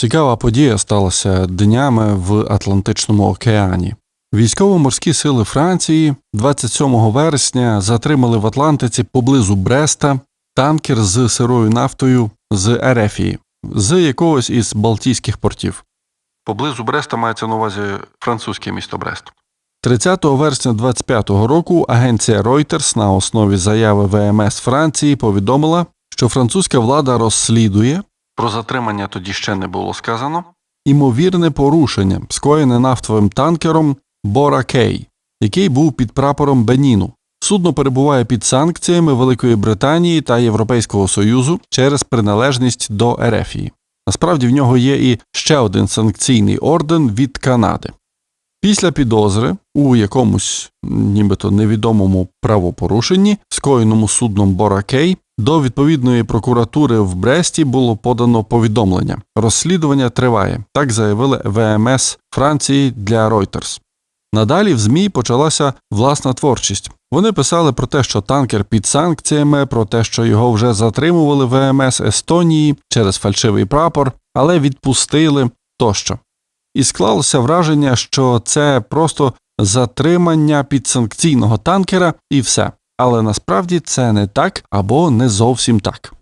Цікава подія сталася днями в Атлантичному океані. Військово-морські сили Франції 27 вересня затримали в Атлантиці поблизу Бреста танкер з сирою нафтою з Ерефії, з якогось із Балтійських портів. Поблизу Бреста мається на увазі французьке місто Брест. 30 вересня 25-го року агенція Reuters на основі заяви ВМС Франції повідомила, що французька влада розслідує про затримання тоді ще не було сказано імовірне порушення, скоєне нафтовим танкером Бора Кей, який був під прапором Беніну. Судно перебуває під санкціями Великої Британії та Європейського Союзу через приналежність до Ерефії. Насправді в нього є і ще один санкційний орден від Канади. Після підозри у якомусь нібито невідомому правопорушенні, скоєному судном Боракей, до відповідної прокуратури в Бресті було подано повідомлення. Розслідування триває, так заявили ВМС Франції для Reuters. Надалі в ЗМІ почалася власна творчість. Вони писали про те, що танкер під санкціями, про те, що його вже затримували ВМС Естонії через фальшивий прапор, але відпустили тощо. І склалося враження, що це просто затримання підсанкційного танкера і все. Але насправді це не так або не зовсім так.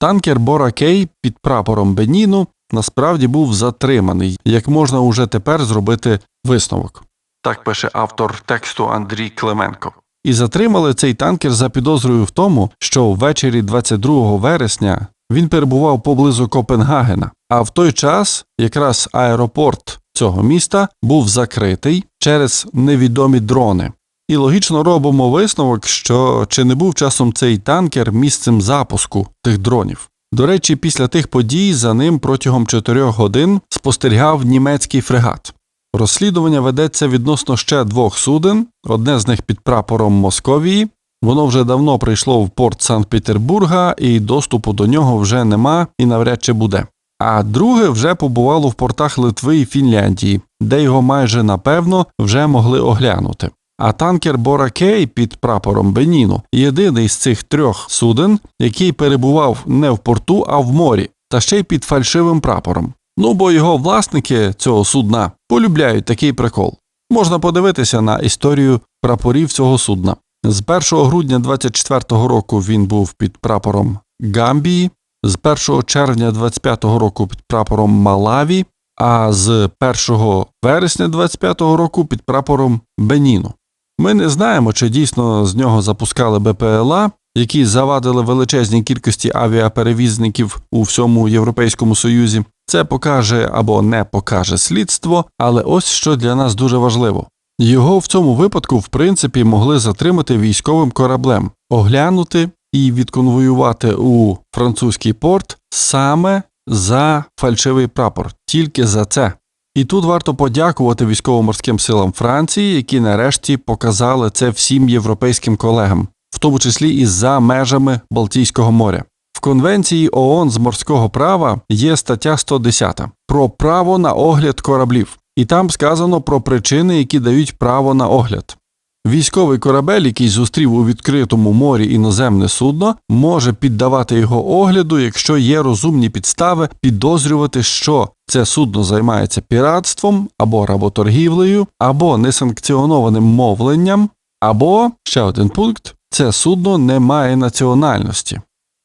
Танкер Бора Кей під прапором Беніну насправді був затриманий, як можна уже тепер зробити висновок. Так пише автор тексту Андрій Клименко. І затримали цей танкер за підозрою в тому, що ввечері 22 вересня він перебував поблизу Копенгагена, а в той час якраз аеропорт цього міста був закритий через невідомі дрони. І логічно робимо висновок, що чи не був часом цей танкер місцем запуску тих дронів. До речі, після тих подій за ним протягом чотирьох годин спостерігав німецький фрегат. Розслідування ведеться відносно ще двох суден, одне з них під прапором Московії. Воно вже давно прийшло в порт Санкт-Петербурга, і доступу до нього вже нема і навряд чи буде. А друге вже побувало в портах Литви і Фінляндії, де його майже напевно вже могли оглянути. А танкер Боракей під прапором Беніну єдиний з цих трьох суден, який перебував не в порту, а в морі, та ще й під фальшивим прапором. Ну бо його власники цього судна полюбляють такий прикол. Можна подивитися на історію прапорів цього судна. З 1 грудня 24-го року він був під прапором Гамбії, з 1 червня 25-го року під прапором Малаві, а з 1 вересня 25-го року під прапором Беніну. Ми не знаємо, чи дійсно з нього запускали БПЛА, які завадили величезній кількості авіаперевізників у всьому Європейському Союзі. Це покаже або не покаже слідство, але ось що для нас дуже важливо. Його в цьому випадку, в принципі, могли затримати військовим кораблем, оглянути і відконвоювати у французький порт саме за фальшивий прапор, тільки за це. І тут варто подякувати військово-морським силам Франції, які нарешті показали це всім європейським колегам, в тому числі і за межами Балтійського моря. В Конвенції ООН з морського права є стаття 110 про право на огляд кораблів, і там сказано про причини, які дають право на огляд. Військовий корабель, який зустрів у відкритому морі іноземне судно, може піддавати його огляду, якщо є розумні підстави підозрювати, що це судно займається піратством або работоргівлею, або несанкціонованим мовленням, або ще один пункт це судно не має національності,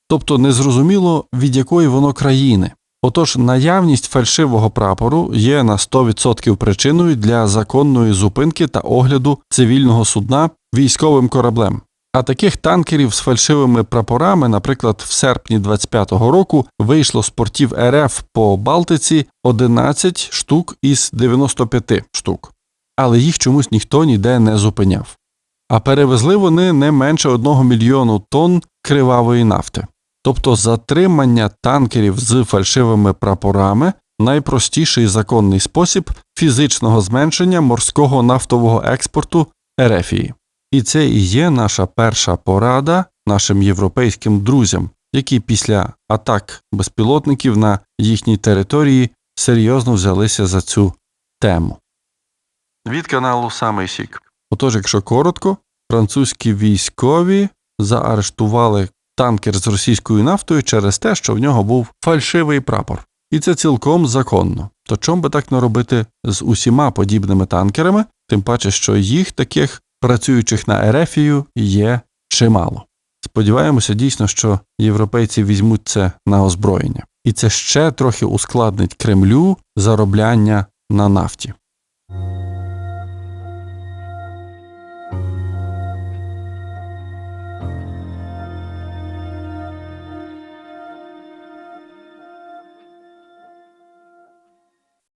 тобто незрозуміло від якої воно країни. Отож, наявність фальшивого прапору є на 100% причиною для законної зупинки та огляду цивільного судна військовим кораблем. А таких танкерів з фальшивими прапорами, наприклад, в серпні 25-го року вийшло з портів РФ по Балтиці 11 штук із 95 штук, але їх чомусь ніхто ніде не зупиняв. А перевезли вони не менше 1 мільйону тонн кривавої нафти. Тобто затримання танкерів з фальшивими прапорами найпростіший законний спосіб фізичного зменшення морського нафтового експорту Ерефії. І це і є наша перша порада нашим європейським друзям, які після атак безпілотників на їхній території серйозно взялися за цю тему. Від каналу Самий Сік. Отож, якщо коротко, французькі військові заарештували танкер з російською нафтою через те, що в нього був фальшивий прапор. І це цілком законно. То чом би так не робити з усіма подібними танкерами, тим паче, що їх таких працюючих на Ерефію є чимало. Сподіваємося дійсно, що європейці візьмуть це на озброєння, і це ще трохи ускладнить Кремлю заробляння на нафті.